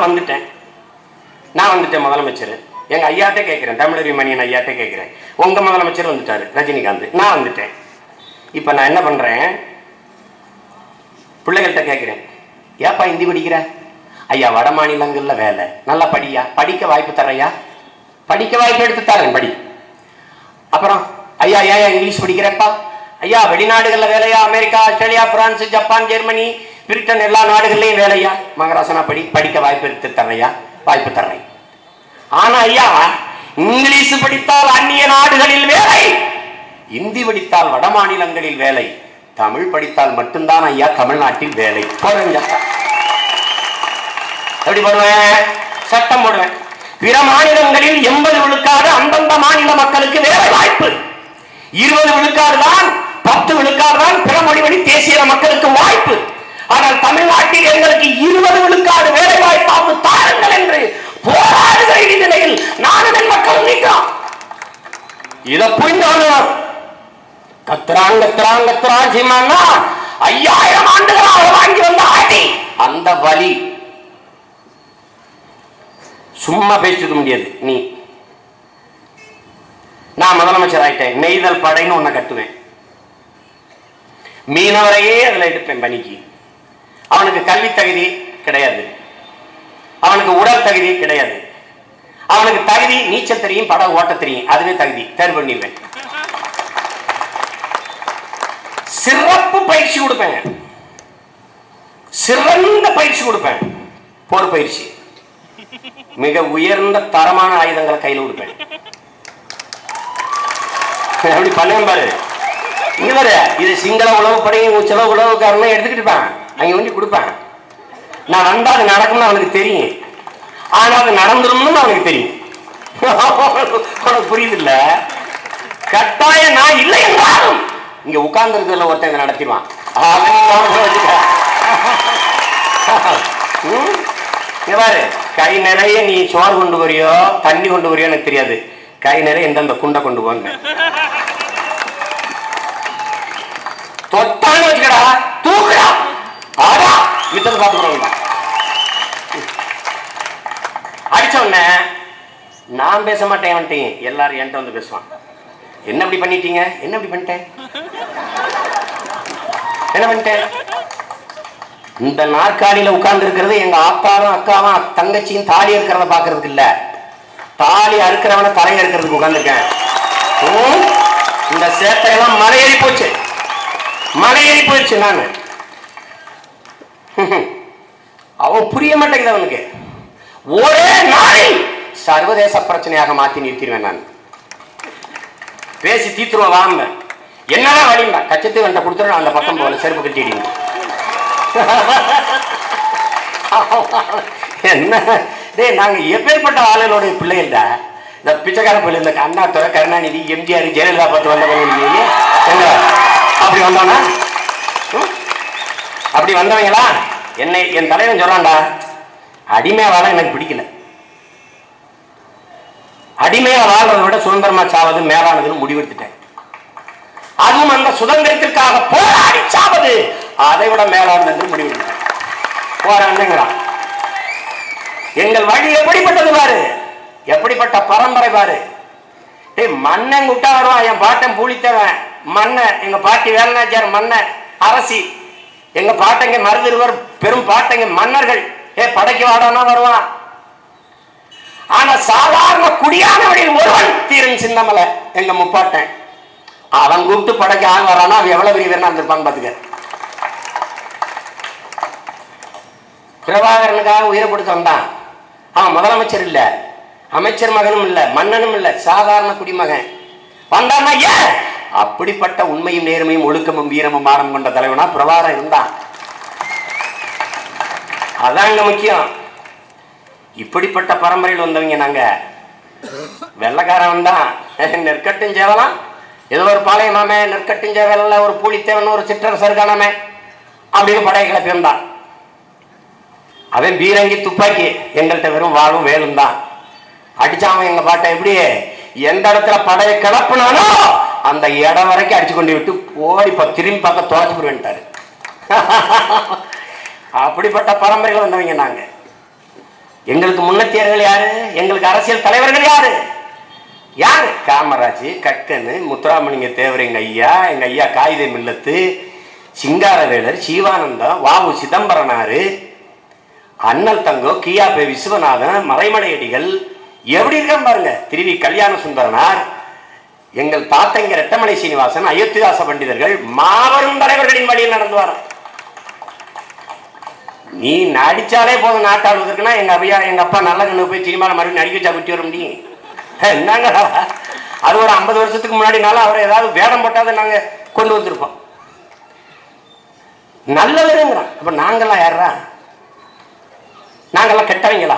வந்துட்டேன். நான் வந்துட்டேன் முதலமைச்சர். எங்க ஐயாட்டே கேட்கிறேன். தமிழறி மணியன் ஐயாட்டே கேட்குறேன். உங்க முதலமைச்சர் வந்துட்டாரு ரஜினிகாந்த். நான் வந்துட்டேன். இப்ப நான் என்ன பண்றேன்? பிள்ளைகள்கிட்ட கேட்குறேன். ஏப்பா ஹிந்தி படிக்கிற? ஐயா வட மாநிலங்களில் வேலை. நல்லா படியா? படிக்க வாய்ப்பு தரையா படிக்க வாய்ப்பு எடுத்து தரேன் படி. அப்புறம் ஐயா ஏன் இங்கிலீஷ் படிக்கிறப்பா ஐயா வெளிநாடுகள்ல வேலையா? America Australia France Japan Germany Britain எல்லா நாடுகள்லையும் வேலையா? மகராசனா படி படிக்க வாய்ப்பு எடுத்து தர்றையா? வாய்ப்பு தர்றேன். ஆனா ஐயா இங்கிலீஷ் படித்தால் அந்நிய நாடுகளில் வேலை. இந்தி படித்தால் வட மாநிலங்களில் வேலை. தமிழ் படித்தால் மட்டும்தான் ஐயா தமிழ்நாட்டில் வேலை. போறேன் எப்படி போடுவேன்? சட்டம் போடுவேன். பிற மாநிலங்களில் எண்பது விழுக்காடு அந்தந்த மாநில மக்களுக்கு வேலை வாய்ப்பு. இருபது விழுக்காடு தான் பத்து விழுக்காடு தான் பிற மொழி தேசிய மக்களுக்கு வாய்ப்பு. ஆனால் தமிழ்நாட்டில் எங்களுக்கு இருபது விழுக்காடு வேலை வாய்ப்பாவது தாருங்கள் என்று போராடுகிற நிலையில் நானும் என் மக்கள் நிற்கிறோம். இதை புரிந்தவனும் கத்துறான் கத்துறான் கத்துறான் சீமானா ஐயாயிரம் ஆண்டுகளாக வாங்கி வந்த அடி அந்த வலி. சும்மா பேசிட்டு முடியாது நீ. நான் முதலமைச்சர் ஆயிட்டேன். நெய்தல் படைன்னு ஒன்ன கட்டுவேன். மீனவரையே அதுல எடுப்பேன் பணிக்கு. அவனுக்கு கல்வி தகுதி கிடையாது. அவனுக்கு உடல் தகுதி கிடையாது. அவனுக்கு தகுதி நீச்சல் தெரியும் படம் ஓட்ட தெரியும். அதுவே தகுதி. தேர்வு பண்ணிடுவேன். சிறப்பு பயிற்சி கொடுப்பேன். சிறந்த பயிற்சி கொடுப்பேன். போர் பயிற்சி மிக உயர்ந்த தரமான ஆயுதங்களை கையில் கொடுப்பேன். அப்படி பண்ணுவேன் பாரு. இங்க இது சிங்கள உளவுப்படை செலவு உளவுக்காரன் எடுத்துக்கிட்டு இருப்பான். அங்கே வந்து கொடுப்பேன் நான் வந்தா அது நடக்கும்னு அவனுக்கு தெரியும். ஆனால் அது நடந்துரும்னு அவனுக்கு தெரியும். உனக்கு புரியுது இல்ல கட்டாயம் நான் இல்லை என்றாலும் இங்க உட்கார்ந்து இருக்கிறதுல ஒருத்தன் இதை நடத்திடுவான். பாரு கை நிறைய நீ சோறு கொண்டு வரியோ தண்ணி கொண்டு வரியோ எனக்கு தெரியாது. கை நிறைய எந்தெந்த குண்டை கொண்டு போங்க. தொட்டான்னு வச்சுக்கடா. மிச்சத்தை பார்த்து பார்த்துக்கிறோம் அடிச்ச உடனே நான் பேச மாட்டேன் வந்துட்டேன் எல்லாரும் என்கிட்ட வந்து பேசுவான். என்ன இப்படி பண்ணிட்டீங்க? என்ன இப்படி பண்ணிட்டேன்? என்ன பண்ணிட்டேன்? இந்த நாற்காலியில உட்கார்ந்து இருக்கிறது எங்க அப்பாவும் அக்காவும் தங்கச்சியும் தாலி இருக்கிறத பாக்குறதுக்கு இல்ல. தாலி அறுக்கிறவன தலை அறுக்கிறதுக்கு உட்கார்ந்துருக்கேன். இந்த சேத்தையெல்லாம் மலையேறி போச்சு. மலையேறி போயிடுச்சு நான். அவன் புரிய மாட்டேங்குது அவனுக்கு. ஒரே நாளில் சர்வதேச பிரச்சனையாக மாத்தி நிறுத்திடுவேன் நான். பேசி தீத்துருவ வாங்க. என்னதான் வழிம்பா கச்சத்து வந்த கொடுத்துரு அந்த பக்கம் போல செருப்பு கட்டிடுங்க என்ன? டேய் நாங்க எப்பேற்பட்ட ஆளுகளுடைய பிள்ளைகள்டா? இந்த பிச்சைக்கார பிள்ளை இந்த அண்ணாதுரை கருணாநிதி எம்ஜிஆர் ஜெயலலிதா பார்த்து வந்த பிள்ளைங்க அப்படி வந்தோன்னா அப்படி வந்தவங்களா? என்னை என் தலைவன் சொல்றான்டா. அடிமையா வாழ எனக்கு பிடிக்கல. அடிமையா வாழ்றதை விட சுதந்திரமா சாவது மேலானதுன்னு முடிவெடுத்துட்டேன். அதுவும் அந்த சுதந்திரத்திற்காக போராடி சாவது அதை விட மேலானது என்று முடிவெடுத்தேன் போராண்டுங்கிறான் எங்கள் வழி எப்படிப்பட்டது பாரு? எப்படிப்பட்ட பரம்பரை பாரு? டேய் மன்னன் விட்டா வருவான் என் பாட்டன் பூலித்தவன். மண்ணை எங்க பாட்டி வேலநாச்சியார் மண்ணை அரசி. எங்க பாட்டங்க மருதிருவர் பெரும் பாட்டங்க மன்னர்கள். ஏ படைக்கு வாடானா வருவான் ஆனா சாதாரண குடியானவனில் ஒருவன் தீரன் சின்னமலை எங்க முப்பாட்டன். அவன் கூப்பிட்டு படைக்க ஆள் வரானா அவன் எவ்வளவு பெரிய வீரனா இருந்திருப்பான் பாத்துக்க. பிரபாகரனுக்காக உயிரை கொடுத்து வந்தான். அவன் முதலமைச்சர் இல்ல அமைச்சர் மகனும் இல்ல மன்னனும் இல்ல சாதாரண குடிமகன். வந்தான்னா ஏன் அப்படிப்பட்ட உண்மையும் நேர்மையும் ஒழுக்கமும் வீரமும் மானம் கொண்ட தலைவனா பிரபாகரன் இருந்தான். அதான் இங்க முக்கியம். இப்படிப்பட்ட பரம்பரையில் வந்தவங்க நாங்க. வெள்ளக்காரன் தான் நெற்கட்டும் சேவலாம். ஏதோ ஒரு பாளையமாமே நெற்கட்டும் சேவல ஒரு பூலித்தேவன் ஒரு சிற்றரசர் காணாமே அப்படின்னு படையை கிளப்பி அவன் பீரங்கி துப்பாக்கி எங்கள்கிட்ட வெறும் வாழும் வேலும் தான். அடிச்சான் எங்க பாட்டை எப்படி? எந்த இடத்துல படையை கிளப்புனானோ அந்த இடம் வரைக்கும் அடிச்சு கொண்டு விட்டு ஓடி இப்போ திரும்பி பார்க்க தோச்சு போடுவேன்ட்டாரு அப்படிப்பட்ட பரம்பரைகள் வந்தவங்க நாங்க. எங்களுக்கு முன்னத்தியர்கள் யாரு? எங்களுக்கு அரசியல் தலைவர்கள் யாரு? யாரு? காமராஜ் கக்கனு முத்துராமலிங்க தேவர் எங்க ஐயா எங்க ஐயா காகித மில்லத்து சிங்காரவேலர் சிவானந்தம் வாவு சிதம்பரனாரு அண்ணல் தங்கோ கியாபே விஸ்வநாதன் மறைமலையடிகள் எப்படி இருக்கான் பாருங்க? திருவி கல்யாண சுந்தரனார் எங்கள் தாத்தங்க ரெட்டமலை சீனிவாசன் அயோத்திதாச பண்டிதர்கள் மாபெரும் தலைவர்களின் வழியில் நடந்து வர. நீ நடிச்சாலே போதும் நாட்டாளுவதற்குன்னா எங்க ஐயா எங்க அப்பா நல்ல நின்று போய் சினிமாவில் மறுபடியும் நடிக்க வச்சா குட்டி வர முடியும் என்னங்க அது ஒரு ஐம்பது வருஷத்துக்கு முன்னாடினாலும் அவரை ஏதாவது வேடம் போட்டாத நாங்க கொண்டு வந்திருப்போம். நல்லவருங்கிறான். அப்ப நாங்கெல்லாம் யாரா நாங்கெல்லாம் கெட்டவங்களா?